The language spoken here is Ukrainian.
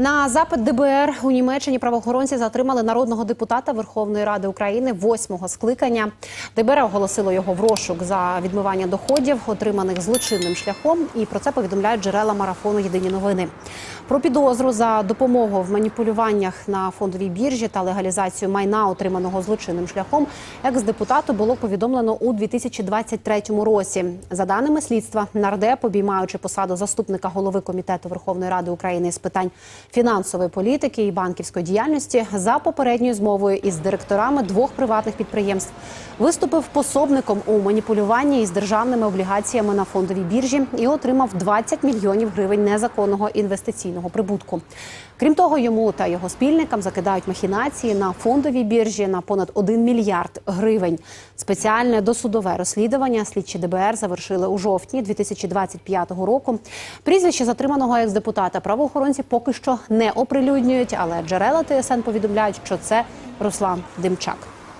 На запит ДБР у Німеччині правоохоронці затримали народного депутата Верховної Ради України восьмого скликання. ДБР оголосило його в розшук за відмивання доходів, отриманих злочинним шляхом. І про це повідомляють джерела марафону Єдині новини. Про підозру за допомогу в маніпулюваннях на фондовій біржі та легалізацію майна, отриманого злочинним шляхом, екс-депутату було повідомлено у 2023 році. За даними слідства, нардеп, обіймаючи посаду заступника голови комітету Верховної Ради України з питань фінансової політики і банківської діяльності, за попередньою змовою із директорами двох приватних підприємств, виступив пособником у маніпулюванні із державними облігаціями на фондовій біржі і отримав 20 мільйонів гривень незаконного інвестиційного прибутку. Крім того, йому та його спільникам закидають махінації на фондовій біржі на понад 1 мільярд гривень. Спеціальне досудове розслідування слідчі ДБР завершили у жовтні 2025 року. Прізвище затриманого екс-депутата правоохоронці поки що не оприлюднюють, але джерела ТСН повідомляють, що це Руслан Демчак.